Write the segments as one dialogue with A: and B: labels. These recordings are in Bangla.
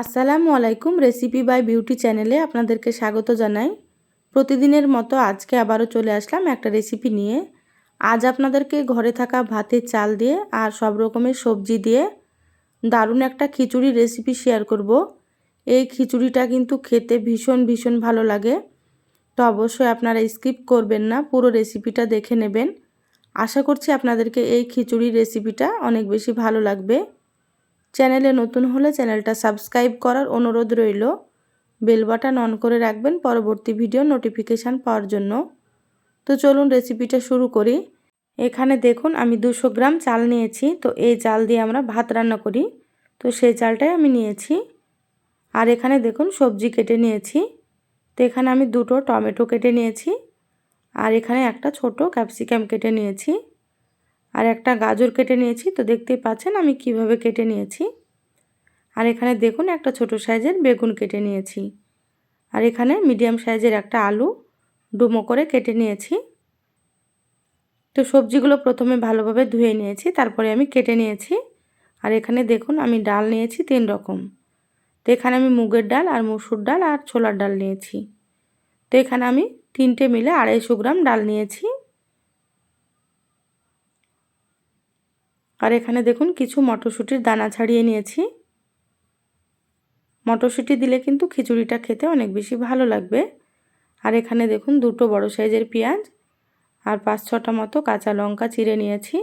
A: আসসালামু আলাইকুম রেসিপি বাই বিউটি চ্যানেলে আপনাদেরকে স্বাগত জানাই। প্রতিদিনের মতো আজকে আবারও চলে আসলাম একটা রেসিপি নিয়ে। আজ আপনাদেরকে ঘরে থাকা ভাতের চাল দিয়ে আর সব রকমের সবজি দিয়ে দারুণ একটা খিচুড়ি রেসিপি শেয়ার করব। এই খিচুড়িটা কিন্তু খেতে ভীষণ ভীষণ ভালো লাগে। তো অবশ্যই আপনারা স্কিপ করবেন না, পুরো রেসিপিটা দেখে নেবেন। আশা করছি আপনাদেরকে এই খিচুড়ি রেসিপিটা অনেক বেশি ভালো লাগবে। চ্যানেলে নতুন হলে চ্যানেলটা সাবস্ক্রাইব করার অনুরোধ রইল। বেল বাটন অন করে রাখবেন পরবর্তী ভিডিও নোটিফিকেশান পাওয়ার জন্য। তো চলুন রেসিপিটা শুরু করি। এখানে দেখুন, আমি দুশো গ্রাম চাল নিয়েছি। তো এই চাল দিয়ে আমরা ভাত রান্না করি। তো সেই চালটাই আমি নিয়েছি। আর এখানে দেখুন, সবজি কেটে নিয়েছি। তো এখানে আমি দুটো টমেটো কেটে নিয়েছি। আর এখানে একটা ছোট ক্যাপসিকাম কেটে নিয়েছি। আর একটা গাজর কেটে নিয়েছি, তো দেখতেই পাচ্ছেন আমি কীভাবে কেটে নিয়েছি। আর এখানে দেখুন একটা ছোট সাইজের বেগুন কেটে নিয়েছি। আর এখানে মিডিয়াম সাইজের একটা আলু ডুমো করে কেটে নিয়েছি। তো সবজিগুলো প্রথমে ভালোভাবে ধুয়ে নিয়েছি, তারপরে আমি কেটে নিয়েছি। আর এখানে দেখুন আমি ডাল নিয়েছি তিন রকম। তো এখানে আমি মুগের ডাল আর মুসুর ডাল আর ছোলার ডাল নিয়েছি। তো এখানে আমি তিনটে মিলে আড়াইশো গ্রাম ডাল নিয়েছি। আর এখানে দেখুন কিছু মটরশুঁটির দানা ছাড়িয়ে নিয়েছি। মটরশুঁটি দিলে কিন্তু খিচুড়িটা খেতে অনেক বেশি ভালো লাগবে। আর এখানে দেখুন দুটো বড় সাইজের পেঁয়াজ আর পাঁচ ছটা মতো কাঁচা লঙ্কা চিড়ে নিয়েছি।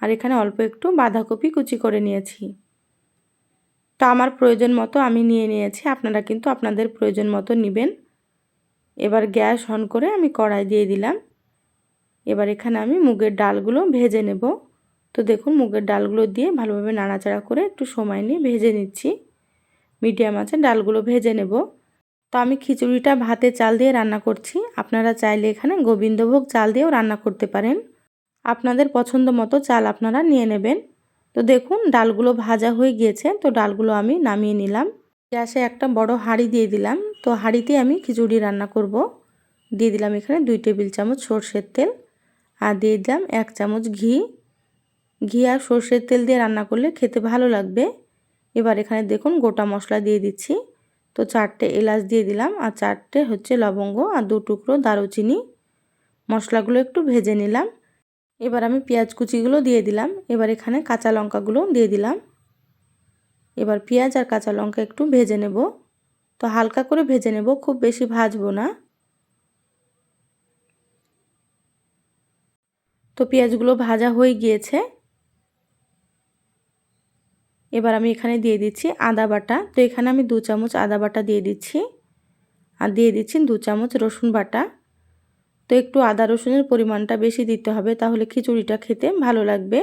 A: আর এখানে অল্প একটু বাঁধাকপি কুচি করে নিয়েছি। তো আমার প্রয়োজন মতো আমি নিয়ে নিয়েছি, আপনারা কিন্তু আপনাদের প্রয়োজন মতো নেবেন। এবার গ্যাস অন করে আমি কড়াই দিয়ে দিলাম। এবার এখানে আমি মুগের ডালগুলো ভেজে নেব। তো দেখুন মুগের ডালগুলো দিয়ে ভালোভাবে নাড়াচাড়া করে একটু সময় নিয়ে ভেজে নিচ্ছি। মিডিয়াম আছে ডালগুলো ভেজে নেব। তো আমি খিচুড়িটা ভাতে চাল দিয়ে রান্না করছি। আপনারা চাইলে এখানে গোবিন্দভোগ চাল দিয়েও রান্না করতে পারেন। আপনাদের পছন্দ মতো চাল আপনারা নিয়ে নেবেন। তো দেখুন ডালগুলো ভাজা হয়ে গিয়েছে। তো ডালগুলো আমি নামিয়ে নিলাম। গ্যাসে একটা বড় হাঁড়ি দিয়ে দিলাম। তো হাঁড়িতে আমি খিচুড়ি রান্না করব। দিয়ে দিলাম এখানে দুই টেবিল চামচ সর্ষের তেল। আর দিয়ে দিলাম এক চামচ ঘি। ঘি আর সর্ষের তেল দিয়ে রান্না করলে খেতে ভালো লাগবে। এবার এখানে দেখুন গোটা মশলা দিয়ে দিচ্ছি। তো চারটে এলাচ দিয়ে দিলাম আর চারটে হচ্ছে লবঙ্গ আর দু টুকরো দারুচিনি। মশলাগুলো একটু ভেজে নিলাম। এবার আমি পেঁয়াজ কুচিগুলো দিয়ে দিলাম। এবার এখানে কাঁচা লঙ্কাগুলো দিয়ে দিলাম। এবার পেঁয়াজ আর কাঁচা লঙ্কা একটু ভেজে নেব। তো হালকা করে ভেজে নেব, খুব বেশি ভাজবো না। তো পেঁয়াজগুলো ভাজা হয়ে গিয়েছে। এবার আমি এখানে দিয়ে দিচ্ছি আদা বাটা। তো এখানে আমি দু চামচ আদা বাটা দিয়ে দিচ্ছি। আর দিয়ে দিচ্ছি দু চামচ রসুন বাটা। তো একটু আদা রসুনের পরিমাণটা বেশি দিতে হবে, তাহলে খিচুড়িটা খেতে ভালো লাগবে।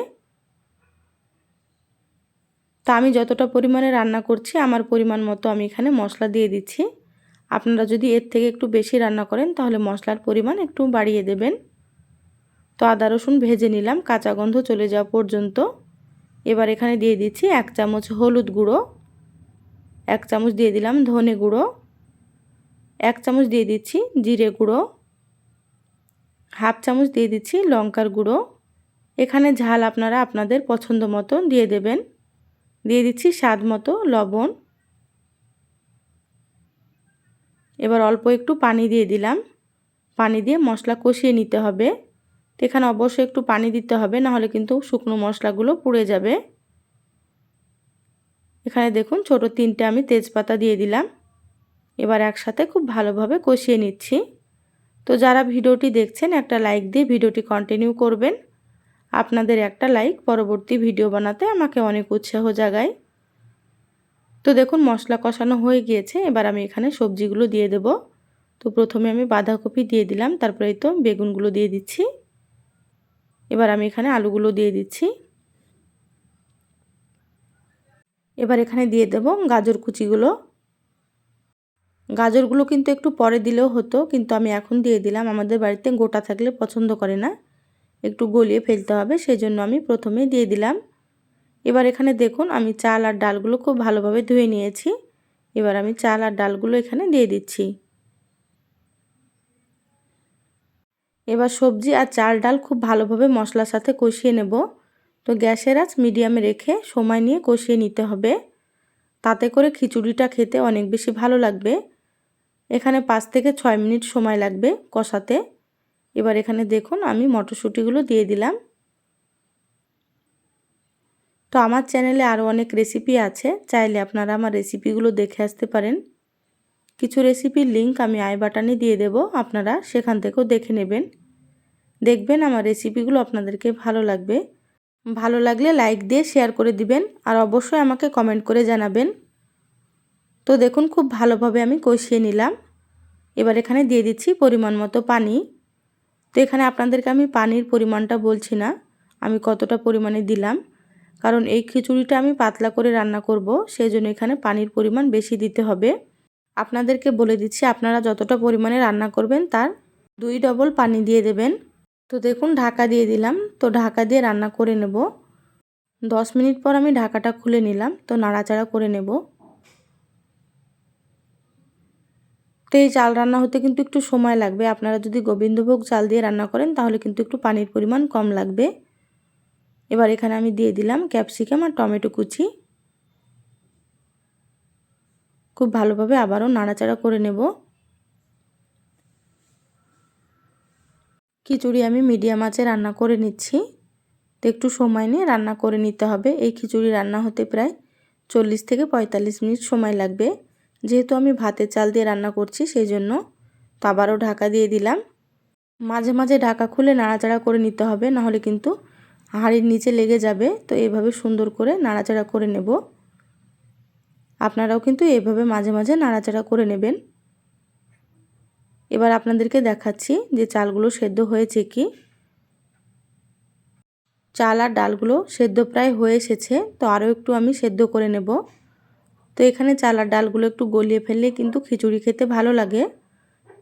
A: তা আমি যতটা পরিমাণে রান্না করছি, আমার পরিমাণ মতো আমি এখানে মশলা দিয়ে দিচ্ছি। আপনারা যদি এর থেকে একটু বেশি রান্না করেন, তাহলে মশলার পরিমাণ একটু বাড়িয়ে দেবেন। তো আদা রসুন ভেজে নিলাম, কাঁচা গন্ধ চলে যাওয়া পর্যন্ত। এবার এখানে দিয়ে দিচ্ছি এক চামচ হলুদ গুঁড়ো, এক চামচ দিয়ে দিলাম ধনে গুঁড়ো, এক চামচ দিয়ে দিচ্ছি জিরে গুঁড়ো, হাফ চামচ দিয়ে দিচ্ছি লঙ্কার গুঁড়ো। এখানে ঝাল আপনারা আপনাদের পছন্দ মতো দিয়ে দেবেন। দিয়ে দিচ্ছি স্বাদ মতো লবণ। এবার অল্প একটু পানি দিয়ে দিলাম। পানি দিয়ে মশলা কষিয়ে নিতে হবে। তো এখানে অবশ্যই একটু পানি দিতে হবে, নাহলে কিন্তু শুকনো মশলাগুলো পুড়ে যাবে। এখানে দেখুন ছোট তিনটে আমি তেজপাতা দিয়ে দিলাম। এবার একসাথে খুব ভালোভাবে কষিয়ে নিচ্ছি। তো যারা ভিডিওটি দেখছেন, একটা লাইক দিয়ে ভিডিওটি কন্টিনিউ করবেন। আপনাদের একটা লাইক পরবর্তী ভিডিও বানাতে আমাকে অনেক উৎসাহ জাগায়। তো দেখুন মশলা কষানো হয়ে গিয়েছে, এবার আমি এখানে সবজিগুলো দিয়ে দেব। তো প্রথমে আমি বাঁধাকপি দিয়ে দিলাম, তারপরে তো বেগুনগুলো দিয়ে দিচ্ছি। এবার আমি এখানে আলুগুলো দিয়ে দিচ্ছি। এবার এখানে দিয়ে দেব গাজর কুচিগুলো। গাজরগুলো কিন্তু একটু পরে দিলেও হতো, কিন্তু আমি এখন দিয়ে দিলাম। আমাদের বাড়িতে গোটা থাকলে পছন্দ করে না। একটু গলিয়ে ফেলতে হবে সেই জন্য আমি প্রথমে দিয়ে দিলাম। এবার এখানে দেখুন, আমি চাল আর ডালগুলো খুব ভালোভাবে ধুয়ে নিয়েছি। এবার আমি চাল আর ডালগুলো এখানে দিয়ে দিচ্ছি। এবার সবজি আর চাল ডাল খুব ভালোভাবে মশলার সাথে কষিয়ে নেব। তো গ্যাসের আঁচ মিডিয়ামে রেখে সময় নিয়ে কষিয়ে নিতে হবে। তাতে করে খিচুড়িটা খেতে অনেক বেশি ভালো লাগবে। এখানে পাঁচ থেকে ছয় মিনিট সময় লাগবে কষাতে। এবার এখানে দেখুন আমি মটরশুঁটিগুলো দিয়ে দিলাম। তো আমার চ্যানেলে আরও অনেক রেসিপি আছে। চাইলে আপনারা আমার রেসিপিগুলো দেখে আসতে পারেন। কিছু রেসিপির লিঙ্ক আমি আই বাটানে দিয়ে দেব, আপনারা সেখান থেকেও দেখে নেবেন। দেখবেন আমার রেসিপিগুলো আপনাদেরকে ভালো লাগবে। ভালো লাগলে লাইক দিয়ে শেয়ার করে দিবেন, আর অবশ্যই আমাকে কমেন্ট করে জানাবেন। তো দেখুন, খুব ভালোভাবে আমি কষিয়ে নিলাম। এবার এখানে দিয়ে দিচ্ছি পরিমাণ মতো পানি। তো এখানে আপনাদেরকে আমি পানির পরিমাণটা বলছি না, আমি কতটা পরিমাণে দিলাম। কারণ এই খিচুড়িটা আমি পাতলা করে রান্না করব, সেই জন্য এখানে পানির পরিমাণ বেশি দিতে হবে। আপনাদেরকে বলে দিচ্ছি, আপনারা যতটা পরিমাণে রান্না করবেন তার দুই ডবল পানি দিয়ে দেবেন। তো দেখুন, ঢাকা দিয়ে দিলাম। তো ঢাকা দিয়ে রান্না করে নেব। দশ মিনিট পর আমি ঢাকাটা খুলে নিলাম। তো নাড়াচাড়া করে নেব। তো এই চাল রান্না হতে কিন্তু একটু সময় লাগবে। আপনারা যদি গোবিন্দভোগ চাল দিয়ে রান্না করেন, তাহলে কিন্তু একটু পানির পরিমাণ কম লাগবে। এবার এখানে আমি দিয়ে দিলাম ক্যাপসিকাম আর টমেটো কুচি। খুব ভালোভাবে আবারও নাড়াচাড়া করে নেব। খিচুড়ি আমি মিডিয়াম আঁচে রান্না করে নিচ্ছি। তো একটু সময় নিয়ে রান্না করে নিতে হবে। এই খিচুড়ি রান্না হতে প্রায় চল্লিশ থেকে পঁয়তাল্লিশ মিনিট সময় লাগবে। যেহেতু আমি ভাতের চাল দিয়ে রান্না করছি সেই জন্য তো আবারও ঢাকা দিয়ে দিলাম। মাঝে মাঝে ঢাকা খুলে নাড়াচাড়া করে নিতে হবে, নাহলে কিন্তু হাঁড়ির নিচে লেগে যাবে। তো এভাবে সুন্দর করে নাড়াচাড়া করে নেব। আপনারাও কিন্তু এভাবে মাঝে মাঝে নাড়াচাড়া করে নেবেন। এবার আপনাদেরকে দেখাচ্ছি যে চালগুলো সেদ্ধ হয়েছে কি। চাল আর ডালগুলো সেদ্ধ প্রায় হয়ে এসেছে, তো আরও একটু আমি সেদ্ধ করে নেব। তো এখানে চাল আর ডালগুলো একটু গলিয়ে ফেললে কিন্তু খিচুড়ি খেতে ভালো লাগে।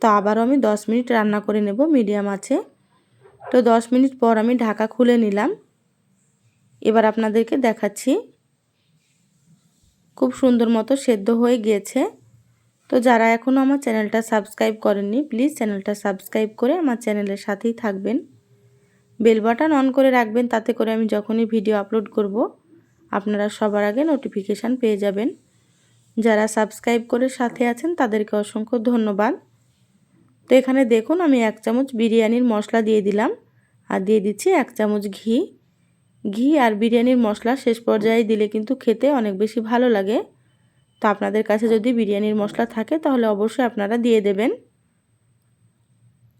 A: তো আবারও আমি 10 মিনিট রান্না করে নেব মিডিয়াম আছে তো 10 মিনিট পর আমি ঢাকা খুলে নিলাম। এবার আপনাদেরকে দেখাচ্ছি খুব সুন্দর মতো সেদ্ধ হয়ে গিয়েছে। তো যারা এখনও আমার চ্যানেলটা সাবস্ক্রাইব করেননি, প্লিজ চ্যানেলটা সাবস্ক্রাইব করে আমার চ্যানেলের সাথেই থাকবেন। বেল বাটন অন করে রাখবেন, তাতে করে আমি যখনই ভিডিও আপলোড করব, আপনারা সবার আগে নোটিফিকেশান পেয়ে যাবেন। যারা সাবস্ক্রাইব করে সাথে আছেন, তাদেরকে অসংখ্য ধন্যবাদ। তো এখানে দেখুন, আমি এক চামচ বিরিয়ানির মশলা দিয়ে দিলাম। আর দিয়ে দিচ্ছি এক চামচ ঘি। ঘি আর বিরিয়ানির মশলা শেষ পর্যায়ে দিলে কিন্তু খেতে অনেক বেশি ভালো লাগে। তো আপনাদের কাছে যদি বিরিয়ানির মশলা থাকে, তাহলে অবশ্যই আপনারা দিয়ে দেবেন।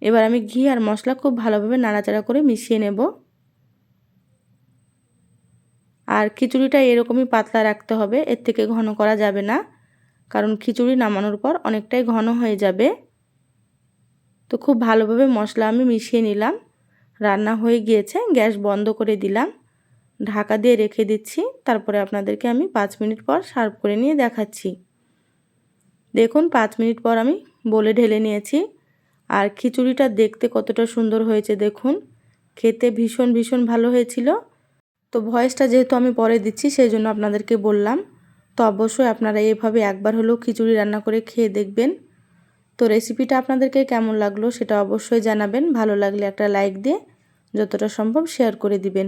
A: এবার আমি ঘি আর মশলা খুব ভালোভাবে নাড়াচাড়া করে মিশিয়ে নেব। আর খিচুড়িটা এরকমই পাতলা রাখতে হবে, এর থেকে ঘন করা যাবে না, কারণ খিচুড়ি নামানোর পর অনেকটাই ঘন হয়ে যাবে। তো খুব ভালোভাবে মশলা আমি মিশিয়ে নিলাম। রান্না হয়ে গিয়েছে, গ্যাস বন্ধ করে দিলাম। ঢাকা দিয়ে রেখে দিচ্ছি। তারপরে আপনাদেরকে আমি পাঁচ মিনিট পর সার্ভ করে নিয়ে দেখাচ্ছি। দেখুন, পাঁচ মিনিট পর আমি বলে ঢেলে নিয়েছি। আর খিচুড়িটা দেখতে কতটা সুন্দর হয়েছে, দেখুন। খেতে ভীষণ ভীষণ ভালো হয়েছিল। তো ভয়েসটা যেহেতু আমি পরে দিচ্ছি, সেই জন্য আপনাদেরকে বললাম। তো অবশ্যই আপনারা এভাবে একবার হলেও খিচুড়ি রান্না করে খেয়ে দেখবেন। তো রেসিপিটা আপনাদেরকে কেমন লাগল সেটা অবশ্যই জানাবেন। ভালো লাগলে একটা লাইক দিয়ে যতটা সম্ভব শেয়ার করে দিবেন।